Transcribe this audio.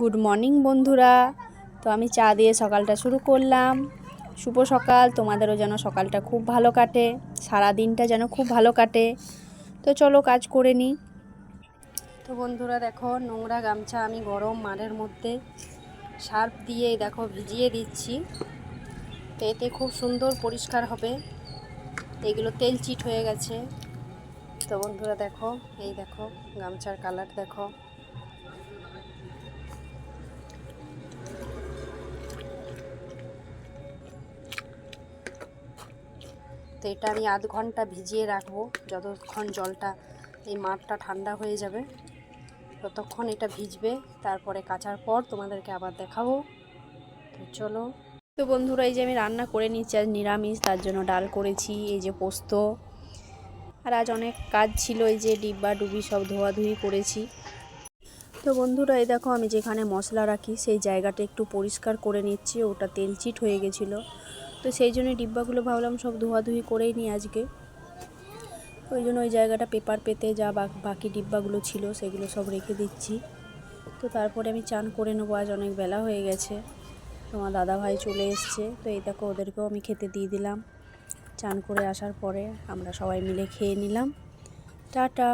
Good morning বন্ধুরা। তো আমি চা দিয়ে সকালটা শুরু করলাম। শুভ সকাল, তোমাদেরও যেন সকালটা খুব ভালো কাটে। সারা দিনটা যেন খুব ভালো কাটে। তো চলো কাজ করে নিই। তো বন্ধুরা, দেখো, নোংরা গামছা আমি গরম মাঠের মধ্যে সার্ফ দিয়ে, দেখো, ভিজিয়ে দিচ্ছি। তো এতে খুব সুন্দর পরিষ্কার হবে। এগুলো তেল চিট হয়ে গেছে। তো বন্ধুরা, দেখো, এই দেখো, গামছার কালার দেখো। তো এটা আমি আধ ঘণ্টা ভিজিয়ে রাখব। যতক্ষণ জলটা, এই মাঠটা ঠান্ডা হয়ে যাবে, ততক্ষণ এটা ভিজবে। তারপরে কাচার পর তোমাদেরকে আবার দেখাবো। তো চলো। তো বন্ধুরা, এই যে আমি রান্না করে নিচ্ছি আজ নিরামিষ, তার জন্য ডাল করেছি, এই যে পোস্ত। আর আজ অনেক কাজ ছিল, এই যে ডিব্বা, ডুবি সব ধোয়াধুয়ি করেছি। তো বন্ধুরা, এই দেখো, আমি যেখানে মশলা রাখি, সেই জায়গাটা একটু পরিষ্কার করে নিচ্ছি। ওটা তেল চিট হয়ে গেছিল। তো সেই জন্য ডিব্বাগুলো ভাবলাম সব ধোয়াধুয়ি করেই নিই আজকে। ওই জন্য ওই জায়গাটা পেপার পেতে যা বাকি ডিব্বাগুলো ছিল সেগুলো সব রেখে দিচ্ছি। তো তারপরে আমি চান করে নেব, আজ অনেক বেলা হয়ে গেছে। তোমার দাদা ভাই চলে এসছে, তো এই দেখো ওদেরকেও আমি খেতে দিয়ে দিলাম। চান করে আসার পরে আমরা সবাই মিলে খেয়ে নিলাম। টাটা।